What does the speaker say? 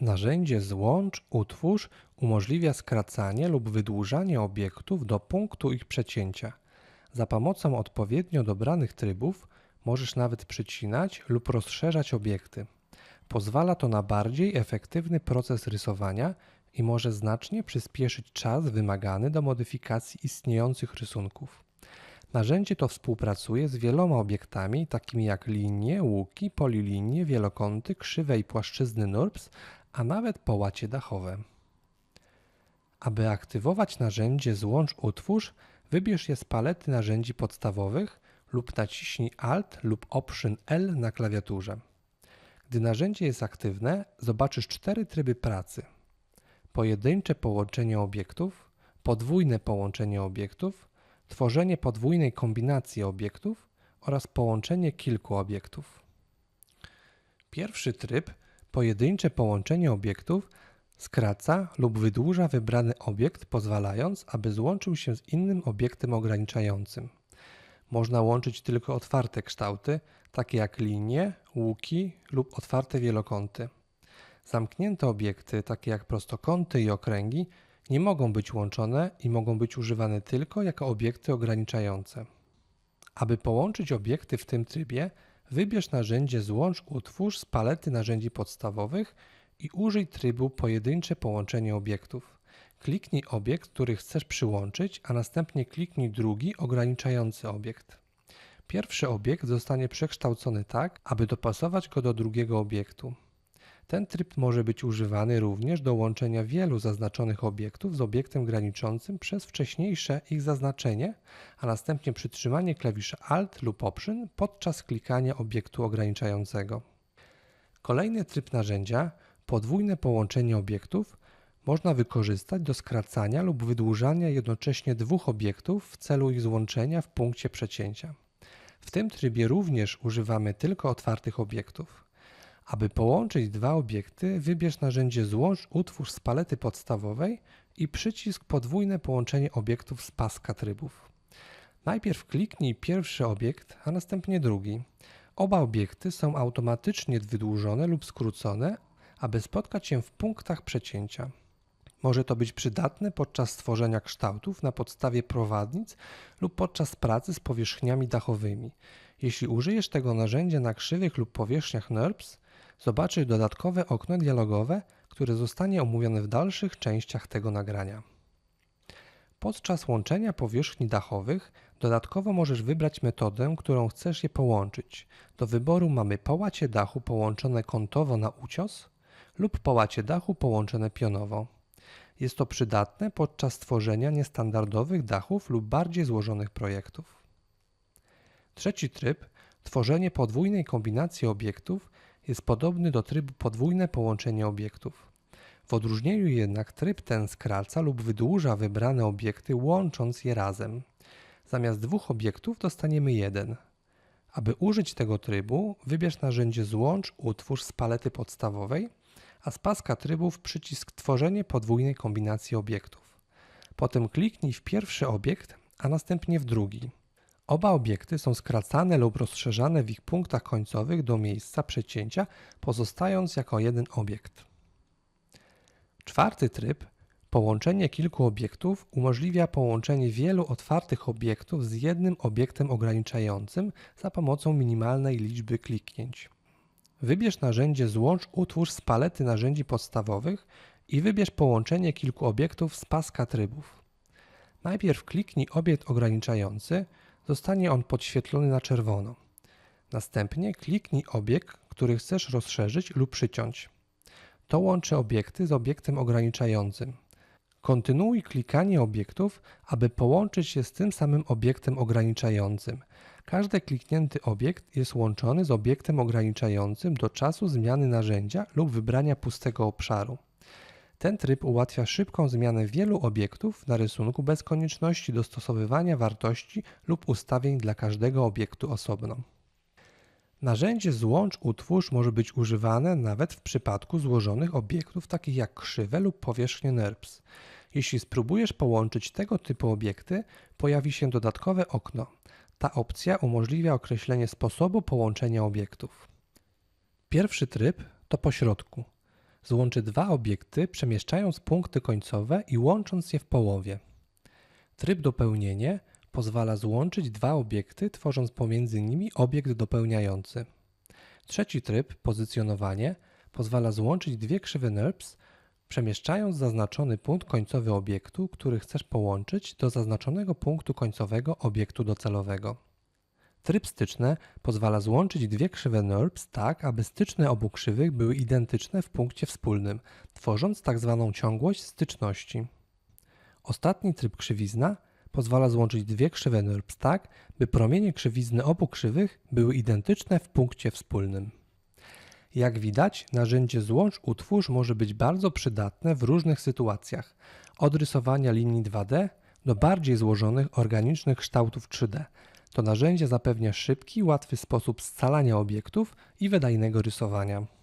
Narzędzie złącz, utwórz umożliwia skracanie lub wydłużanie obiektów do punktu ich przecięcia. Za pomocą odpowiednio dobranych trybów możesz nawet przycinać lub rozszerzać obiekty. Pozwala to na bardziej efektywny proces rysowania i może znacznie przyspieszyć czas wymagany do modyfikacji istniejących rysunków. Narzędzie to współpracuje z wieloma obiektami, takimi jak linie, łuki, polilinie, wielokąty, krzywe i płaszczyzny NURBS, a nawet połacie dachowe. Aby aktywować narzędzie Złącz Utwórz, wybierz je z palety narzędzi podstawowych lub naciśnij Alt lub Option L na klawiaturze. Gdy narzędzie jest aktywne, zobaczysz cztery tryby pracy: pojedyncze połączenie obiektów, podwójne połączenie obiektów, tworzenie podwójnej kombinacji obiektów oraz połączenie kilku obiektów. Pierwszy tryb, pojedyncze połączenie obiektów, skraca lub wydłuża wybrany obiekt, pozwalając, aby złączył się z innym obiektem ograniczającym. Można łączyć tylko otwarte kształty, takie jak linie, łuki lub otwarte wielokąty. Zamknięte obiekty, takie jak prostokąty i okręgi, nie mogą być łączone i mogą być używane tylko jako obiekty ograniczające. Aby połączyć obiekty w tym trybie, wybierz narzędzie Złącz Utwórz z palety narzędzi podstawowych i użyj trybu Pojedyncze połączenie obiektów. Kliknij obiekt, który chcesz przyłączyć, a następnie kliknij drugi ograniczający obiekt. Pierwszy obiekt zostanie przekształcony tak, aby dopasować go do drugiego obiektu. Ten tryb może być używany również do łączenia wielu zaznaczonych obiektów z obiektem graniczącym przez wcześniejsze ich zaznaczenie, a następnie przytrzymanie klawisza Alt lub Option podczas klikania obiektu ograniczającego. Kolejny tryb narzędzia, podwójne połączenie obiektów, można wykorzystać do skracania lub wydłużania jednocześnie dwóch obiektów w celu ich złączenia w punkcie przecięcia. W tym trybie również używamy tylko otwartych obiektów. Aby połączyć dwa obiekty, wybierz narzędzie Złącz utwórz z palety podstawowej i przycisk Podwójne połączenie obiektów z paska trybów. Najpierw kliknij pierwszy obiekt, a następnie drugi. Oba obiekty są automatycznie wydłużone lub skrócone, aby spotkać się w punktach przecięcia. Może to być przydatne podczas tworzenia kształtów na podstawie prowadnic lub podczas pracy z powierzchniami dachowymi. Jeśli użyjesz tego narzędzia na krzywych lub powierzchniach NURBS, zobaczysz dodatkowe okno dialogowe, które zostanie omówione w dalszych częściach tego nagrania. Podczas łączenia powierzchni dachowych dodatkowo możesz wybrać metodę, którą chcesz je połączyć. Do wyboru mamy połacie dachu połączone kątowo na ucios lub połacie dachu połączone pionowo. Jest to przydatne podczas tworzenia niestandardowych dachów lub bardziej złożonych projektów. Trzeci tryb, tworzenie podwójnej kombinacji obiektów, jest podobny do trybu podwójne połączenie obiektów. W odróżnieniu jednak tryb ten skraca lub wydłuża wybrane obiekty łącząc je razem. Zamiast dwóch obiektów dostaniemy jeden. Aby użyć tego trybu, wybierz narzędzie Złącz utwórz z palety podstawowej, a z paska trybów przycisk Tworzenie podwójnej kombinacji obiektów. Potem kliknij w pierwszy obiekt, a następnie w drugi. Oba obiekty są skracane lub rozszerzane w ich punktach końcowych do miejsca przecięcia, pozostając jako jeden obiekt. Czwarty tryb, połączenie kilku obiektów, umożliwia połączenie wielu otwartych obiektów z jednym obiektem ograniczającym za pomocą minimalnej liczby kliknięć. Wybierz narzędzie Złącz utwórz z palety narzędzi podstawowych i wybierz połączenie kilku obiektów z paska trybów. Najpierw kliknij obiekt ograniczający, zostanie on podświetlony na czerwono. Następnie kliknij obiekt, który chcesz rozszerzyć lub przyciąć. To łączy obiekty z obiektem ograniczającym. Kontynuuj klikanie obiektów, aby połączyć się z tym samym obiektem ograniczającym. Każdy kliknięty obiekt jest łączony z obiektem ograniczającym do czasu zmiany narzędzia lub wybrania pustego obszaru. Ten tryb ułatwia szybką zmianę wielu obiektów na rysunku bez konieczności dostosowywania wartości lub ustawień dla każdego obiektu osobno. Narzędzie Złącz Utwórz może być używane nawet w przypadku złożonych obiektów takich jak krzywe lub powierzchnie NURBS. Jeśli spróbujesz połączyć tego typu obiekty, pojawi się dodatkowe okno. Ta opcja umożliwia określenie sposobu połączenia obiektów. Pierwszy tryb to pośrodku. Złączy dwa obiekty, przemieszczając punkty końcowe i łącząc je w połowie. Tryb dopełnienie pozwala złączyć dwa obiekty, tworząc pomiędzy nimi obiekt dopełniający. Trzeci tryb, pozycjonowanie, pozwala złączyć dwie krzywe NURBS, przemieszczając zaznaczony punkt końcowy obiektu, który chcesz połączyć do zaznaczonego punktu końcowego obiektu docelowego. Tryb styczne pozwala złączyć dwie krzywe NURBS tak, aby styczne obu krzywych były identyczne w punkcie wspólnym, tworząc tzw. ciągłość styczności. Ostatni tryb krzywizna pozwala złączyć dwie krzywe NURBS tak, by promienie krzywizny obu krzywych były identyczne w punkcie wspólnym. Jak widać, narzędzie złącz utwórz może być bardzo przydatne w różnych sytuacjach, od rysowania linii 2D do bardziej złożonych organicznych kształtów 3D. To narzędzie zapewnia szybki, łatwy sposób scalania obiektów i wydajnego rysowania.